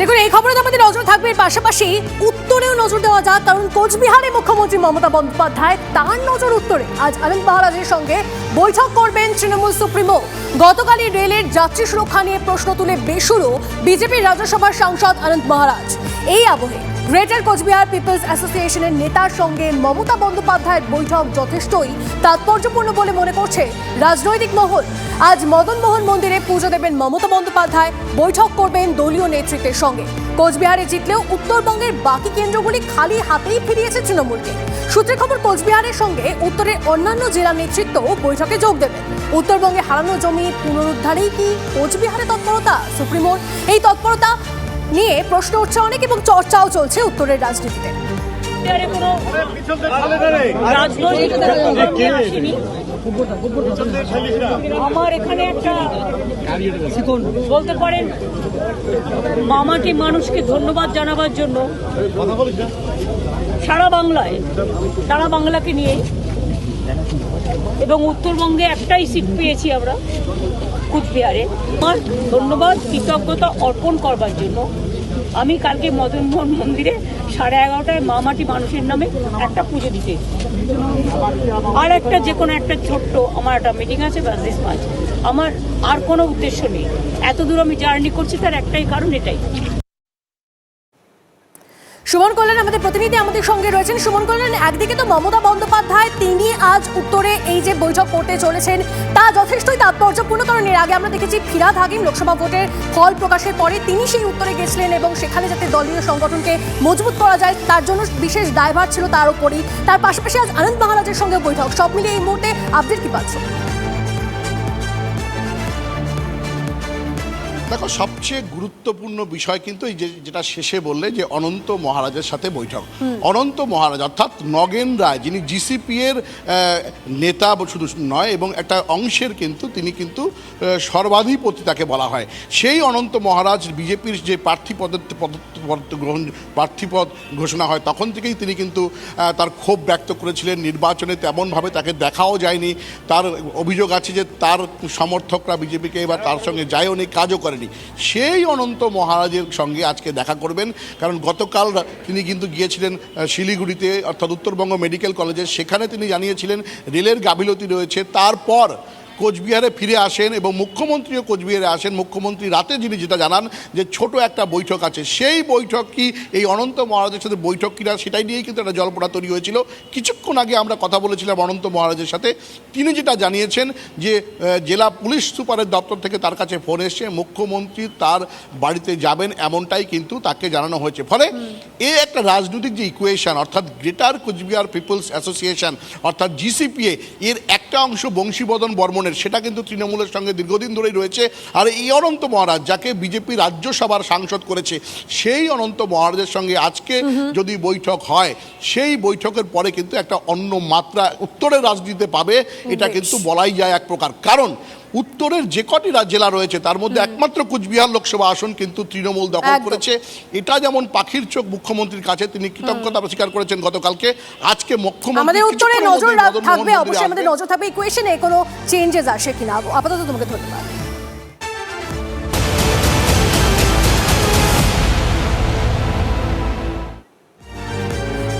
দেখুন, এই খবরে তো আমাদের নজর থাকবে। পাশাপাশি উত্তরেও নজর দেওয়া যাক। কারণ কোচবিহারে মুখ্যমন্ত্রী মমতা বন্দ্যোপাধ্যায় তার নজর উত্তরে। আজ আনন্দ মহারাজের সঙ্গে বৈঠক করবেন তৃণমূল সুপ্রিমো। গতকালই রেলের যাত্রী সুরক্ষা নিয়ে প্রশ্ন তুলে বেসুরো বিজেপির রাজ্যসভার সাংসদ আনন্দ মহারাজ। এই আবহে গ্রেটার কোচবিহার পিপলস অ্যাসোসিয়েশনের নেতার সঙ্গে মমতা বন্দ্যোপাধ্যায়ের বৈঠক যথেষ্টই তাৎপর্যপূর্ণ বলে মনে করছে রাজনৈতিক মহল। আজ মদন মোহন মন্দিরে পুজো দেবেন মমতা বন্দ্যোপাধ্যায়, বৈঠক করবেন দলীয় নেতৃত্বের সঙ্গে। কোচবিহারে জিতলেও উত্তরবঙ্গের বাকি কেন্দ্রগুলি খালি হাতেই ফিরিয়েছে তৃণমূলকে। সূত্রে খবর, কোচবিহারের সঙ্গে উত্তরের অন্যান্য জেলা নেতৃত্ব বৈঠকে যোগ দেবেন। উত্তরবঙ্গে হারানো জমি পুনরুদ্ধারেই কি কোচবিহারে তৎপরতা? সুপ্রিমোর এই তৎপরতা নিয়ে প্রশ্ন উঠছে অনেক এবং চর্চাও চলছে উত্তরের রাজনীতিতে। আমার এখানে একটা বলতে পারেন মামাটি মানুষকে ধন্যবাদ জানাবার জন্য সারা বাংলায়, সারা বাংলাকে নিয়ে এবং উত্তরবঙ্গে একটাই সিট পেয়েছি আমরা। কুচবিহারে। আমার ধন্যবাদ, কৃতজ্ঞতা অর্পণ করবার জন্য। আমি কালকে মদনমোহন মন্দিরে সাড়ে এগারোটায় মামাটি মানুষের নামে একটা পুজো দিতে আর একটা যে কোনো একটা ছোট্ট, আমার একটা মিটিং আছে ব্যাস দিস মাছ আমার আর কোনো উদ্দেশ্য নেই। এত দূর আমি জার্নি করছি, তার একটাই কারণ এটাই। সুমন কল্যাণ আমাদের প্রতিনিধি আমাদের সঙ্গে রয়েছেন। সুমন কল্যাণ, একদিকে তো মমতা বন্দ্যোপাধ্যায়, তিনি আজ উত্তরে এই যে বৈঠক করতে চলেছেন, তা যথেষ্টই তাৎপর্যপূর্ণ কারণ এর আগে আমরা দেখেছি ফিরাদ হাকিম লোকসভা ভোটের ফল প্রকাশের পরে তিনি সেই উত্তরে গেছিলেন এবং সেখানে যাতে দলীয় সংগঠনকে মজবুত করা যায়, তার জন্য বিশেষ দায়ভার ছিল তার উপরই। তার পাশাপাশি আজ আনন্দ মহারাজের সঙ্গে বৈঠক। সব মিলিয়ে এই মুহূর্তে আপডেট কি পাচ্ছ দেখো সবচেয়ে গুরুত্বপূর্ণ বিষয় কিন্তু এই যে যেটা শেষে বললে যে অনন্ত মহারাজের সাথে বৈঠক। অনন্ত মহারাজ অর্থাৎ নগেন রায় যিনি জিসিপি এর নেতা শুধু নয় এবং একটা অংশের কিন্তু তিনি কিন্তু সর্বাধিপতি তাকে বলা হয়। সেই অনন্ত মহারাজ বিজেপির যে প্রার্থী পদ গ্রহণ প্রার্থীপদ ঘোষণা হয় তখন থেকেই তিনি কিন্তু তার ক্ষোভ ব্যক্ত করেছিলেন। নির্বাচনে তেমনভাবে তাকে দেখাও যায়নি। তার অভিযোগ আছে যে তার সমর্থকরা বিজেপিকে এবার তার সঙ্গে যায়ও নি কাজও করেনি। সেই অনন্ত মহারাজের সঙ্গে আজকে দেখা করবেন, কারণ গতকাল তিনি কিন্তু গিয়েছিলেন শিলিগুড়িতে, অর্থাৎ উত্তরবঙ্গ মেডিকেল কলেজে। সেখানে তিনি জানিয়েছিলেন, রেলের গাফিলতি রয়েছে। তারপর কোচবিহারে ফিরে আসেন এবং মুখ্যমন্ত্রীও কোচবিহারে আসেন। মুখ্যমন্ত্রী রাতে যিনি যেটা জানান যে ছোট একটা বৈঠক আছে। সেই বৈঠক কি এই অনন্ত মহারাজের সাথে বৈঠক কিনা সেটাই নিয়েই কিন্তু একটা জল্পনা তৈরি হয়েছিল। কিছুক্ষণ আগে আমরা কথা বলেছিলাম অনন্ত মহারাজের সাথে। তিনি যেটা জানিয়েছেন যে জেলা পুলিশ সুপারের দপ্তর থেকে তার কাছে ফোন এসছে। মুখ্যমন্ত্রী তার বাড়িতে যাবেন এমনটাই কিন্তু তাকে জানানো হয়েছে। ফলে এ একটা রাজনৈতিক যে ইকুয়েশন অর্থাৎ গ্রেটার কোচবিহার পিপলস অ্যাসোসিয়েশন অর্থাৎ জিসিপিএ এর একটা অংশ বংশীবদন বর্মনের সেটা কিন্তু তৃণমূলের সঙ্গে দীর্ঘদিন ধরেই রয়েছে। আর এই অনন্ত মহারাজ যাকে বিজেপি রাজ্যসভার সাংসদ করেছে সেই অনন্ত মহারাজের সঙ্গে আজকে যদি বৈঠক হয় সেই বৈঠকের পরে কিন্তু একটা অন্য মাত্রা উত্তরের রাজনীতিতে পাবে এটা কিন্তু বলাই যায় এক প্রকার। কারণ উত্তরের যে কটি জেলা রয়েছে তার মধ্যে একমাত্র কুচবিহার লোকসভা আসন কিন্তু তৃণমূল দখল করেছে। এটা যেমন পাখির চোখ মুখ্যমন্ত্রীর কাছে তিনি কৃতজ্ঞতা স্বীকার করেছেন গতকালকে। আজকে মুখ্যমন্ত্রী আমাদের উত্তরে নজর থাকবে অবশ্যই আমাদের নজর থাকবে ইকুয়েশনে কোনো চেঞ্জেস আসে কিনা। আপাতত তোমাকে ধন্যবাদ।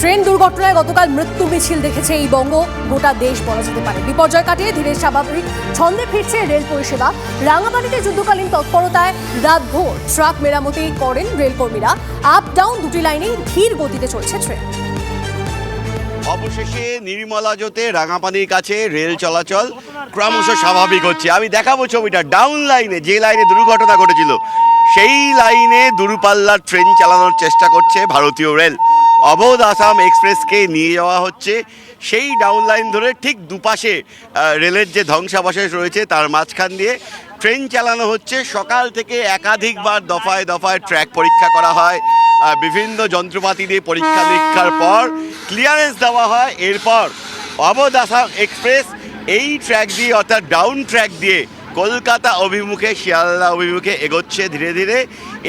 ট্রেন দুর্ঘটনায় গতকাল মৃত্যু মিছিল দেখেছে এই বঙ্গ। গোটা দেশ বলা যেতে পারে। বিপর্যয় কাটিয়ে ধীরে স্বাভাবিক ছন্দে ফিরছে রেল পরিষেবা। রাঙামাটিতে যুদ্ধকালীন তৎপরতায় রাতভোর ট্রাক মেরামতি করেন রেলকর্মীরা। আপ ডাউন দুটি লাইনেই ধীর গতিতে চলছে ট্রেন। অবশেষে নির্মলা জোতে রাঙাপানির কাছে রেল চলাচল ক্রমশ স্বাভাবিক হচ্ছে। আমি দেখাবো ছবিটা। ডাউন লাইনে, যে লাইনে দুর্ঘটনা ঘটেছিল, সেই লাইনে দূরপাল্লার ট্রেন চালানোর চেষ্টা করছে ভারতীয় রেল। অবধ আসাম এক্সপ্রেসকে নিয়ে যাওয়া হচ্ছে। সেই ডাউন লাইন ধরে ঠিক দুপাশে রেলের যে ধ্বংসাবশেষ রয়েছে তার মাঝখান দিয়ে ট্রেন চালানো হচ্ছে। সকাল থেকে একাধিকবার দফায় দফায় ট্র্যাক পরীক্ষা করা হয়। বিভিন্ন যন্ত্রপাতি দিয়ে পরীক্ষা নিরীক্ষার পর ক্লিয়ারেন্স দেওয়া হয়। এরপর অবধ আসাম এক্সপ্রেস এই ট্র্যাক দিয়ে, অর্থাৎ ডাউন ট্র্যাক দিয়ে কলকাতা অভিমুখে, শিয়ালদা অভিমুখে এগোচ্ছে ধীরে ধীরে।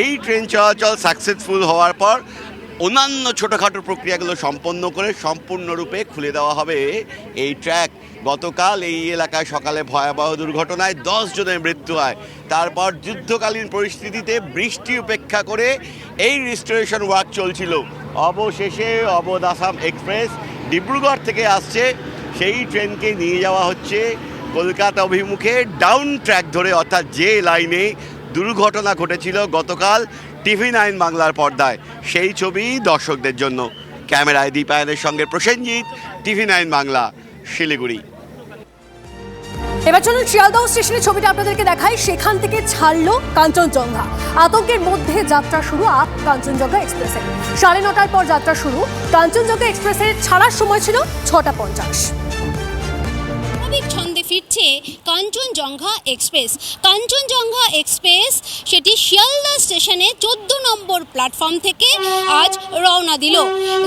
এই ট্রেন চলাচল সাকসেসফুল হওয়ার পর অন্যান্য ছোটোখাটো প্রক্রিয়াগুলো সম্পন্ন করে সম্পূর্ণরূপে খুলে দেওয়া হবে এই ট্র্যাক। গতকাল এই এলাকায় সকালে ভয়াবহ দুর্ঘটনায় দশ জনের মৃত্যু হয়। তারপর যুদ্ধকালীন পরিস্থিতিতে বৃষ্টি উপেক্ষা করে এই রিস্টোরেশন ওয়ার্ক চলছিল। অবশেষে অবধ আসাম এক্সপ্রেস ডিব্রুগড় থেকে আসছে। সেই ট্রেনকে নিয়ে যাওয়া হচ্ছে। কলকাতা অভিমুখে ডাউন ট্র্যাক ধরে, অর্থাৎ যে লাইনে দুর্ঘটনা ঘটেছিল গতকাল টিভি নাইন বাংলার পর্দায়। সেই ছবি দর্শকদের জন্য। ক্যামেরায় দীপায়নের সঙ্গে প্রসেনজিৎ, টিভি নাইন বাংলা, শিলিগুড়ি। এবার চলুন শিয়ালদহ স্টেশনের ছবিটা আপনাদেরকে দেখাই। সেখান থেকে ছাড়লো কাঞ্চনজঙ্ঘা। আতঙ্কের মধ্যে যাত্রা শুরু আপ কাঞ্চনজঙ্ঘা এক্সপ্রেসের সাড়ে নটার পর যাত্রা শুরু। কাঞ্চনজঙ্ঘা এক্সপ্রেসের ছাড়ার সময় ছিল ছটা পঞ্চাশ। ফিরছে কাঞ্চনজঙ্ঘা এক্সপ্রেস। কাঞ্চনজঙ্ঘা এক্সপ্রেস সেটি শিয়ালদা স্টেশনে চোদ্দ নম্বর প্ল্যাটফর্ম থেকে আজ রওনা দিল।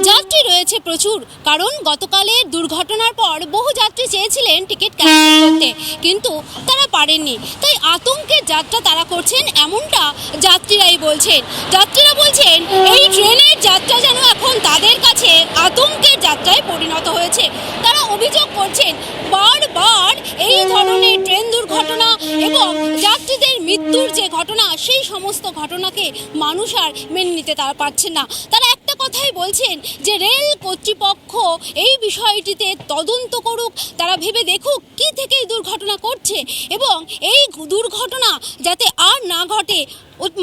যাত্রী রয়েছে প্রচুর, কারণ গতকালের দুর্ঘটনার পর বহু যাত্রী চেয়েছিলেন টিকিট ক্যান্সেল করতে, কিন্তু তারা পারেননি। তাই আতঙ্কের যাত্রা তারা করছেন এমনটা যাত্রীরাই বলছেন। যাত্রীরা বলছেন, এই ট্রেনের যাত্রা যেন এখন তাদের কাছে আতঙ্কের যাত্রায় পরিণত হয়েছে। তারা অভিযোগ করছেন, বারবার এই ধরনের ট্রেন দুর্ঘটনা এবং যাত্রীদের মৃত্যুর যে ঘটনা, সেই সমস্ত ঘটনাকে মানুষ আর মেনে নিতে তারা পারছে না। তারা একটা কথাই বলছেন যে রেল কর্তৃপক্ষ এই বিষয়টিতে তদন্ত করুক, তারা ভেবে দেখুক কি থেকে দুর্ঘটনা করছে এবং এই দুর্ঘটনা যাতে আর না ঘটে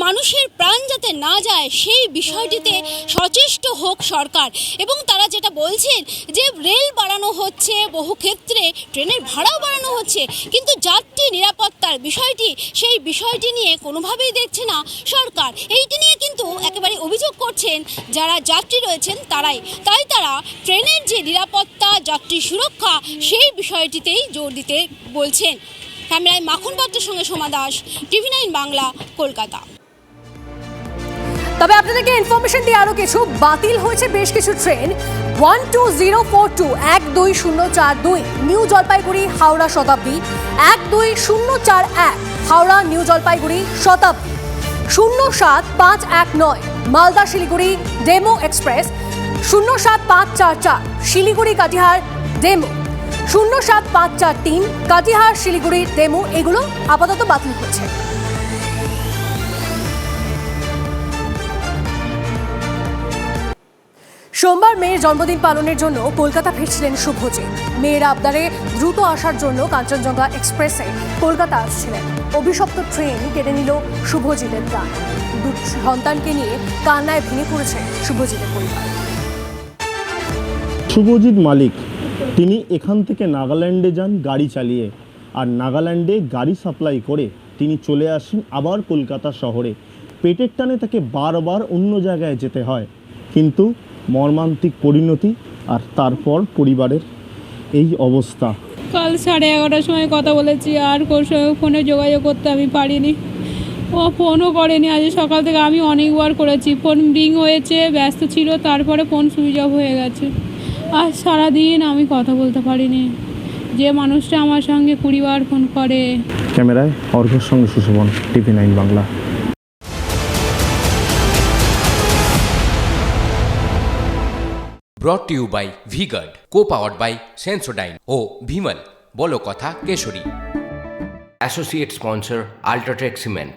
মানুষের প্রাণ যাতে না যায়, সেই বিষয়টিতে সচেষ্ট হোক সরকার। এবং তারা যেটা বলছেন যে রেল বাড়ানো হচ্ছে, বহু ক্ষেত্রে ট্রেনের ভাড়াও বাড়ানো হচ্ছে, কিন্তু যাত্রী নিরাপত্তার বিষয়টি, সেই বিষয়টি নিয়ে কোনোভাবেই দেখছে না সরকার। এইটি নিয়ে কিন্তু একেবারে অভিযোগ করছেন যারা যাত্রী রয়েছেন তারাই। তাই তারা ট্রেনের যে নিরাপত্তা, যাত্রী সুরক্ষা, সেই বিষয়টিতেই জোর দিতে বলছেন। ক্যামেরায় মাখন পাত্রের সঙ্গে সোমা দাস, টিভি নাইন বাংলা, কলকাতা। তবে আপনাদেরকে ইনফরমেশন দিয়ে আরও কিছু, বাতিল হয়েছে বেশ কিছু train one two zero four two এক দুই শূন্য চার দুই, নিউ জলপাইগুড়ি, হাওড়া, শতাব্দী। এক দুই শূন্য চার এক, হাওড়া, নিউ জলপাইগুড়ি, শতাব্দী। শূন্য সাত পাঁচ এক নয়, মালদা, শিলিগুড়ি, ডেমো এক্সপ্রেস। শূন্য সাত পাঁচ চার চার, শিলিগুড়ি, কাটিহার, ডেমো। শূন্য সাত পাঁচ চার তিন কাটিহার শিলিগুড়ি, ডেমো, এগুলো আপাতত বাতিল হচ্ছে। সোমবার মেয়ের জন্মদিন পালনের জন্য কলকাতা ফিরছিলেন শুভজিৎ। মেয়ের আবদারে দ্রুত আসার জন্য কাঞ্চনজঙ্ঘা এক্সপ্রেসে কলকাতা আসছিলেন। অভিশপ্ত ট্রেন কেড়ে নিল শুভজিতের প্রাণ। সন্তানকে নিয়ে কান্নায় ভেঙে পড়েছে শুভজিতের পরিবার। শুভজিৎ মালিক তিনি এখান থেকে নাগাল্যান্ডে যান গাড়ি চালিয়ে। আর নাগাল্যান্ডে গাড়ি সাপ্লাই করে তিনি চলে আসেন আবার কলকাতা শহরে। পেটের টানে তাকে বারবার অন্য জায়গায় যেতে হয়। কিন্তু মর্মান্তিক পরিণতি আর তারপর পরিবারের এই অবস্থা। কাল সাড়ে এগারোটার সময় কথা বলেছি, আর কোর সঙ্গে ফোনে যোগাযোগ করতে আমি পারিনি। ও ফোনও করেনি। আজ সকাল থেকে আমি অনেকবার করেছি। ফোন রিং হয়েছে, ব্যস্ত ছিল, তারপরে ফোন সুইচ অফ হয়ে গেছে। আর সারাদিন আমি কথা বলতে পারিনি। যে মানুষটা আমার সঙ্গে কুড়িবার ফোন করে। ক্যামেরায় অর্ঘর সঙ্গে Sushobhan TV nine Bangla. Brought to you by V Guard co powered by Sensodyne ও ভিমল বলো কথা Kesari. Associate sponsor UltraTech cement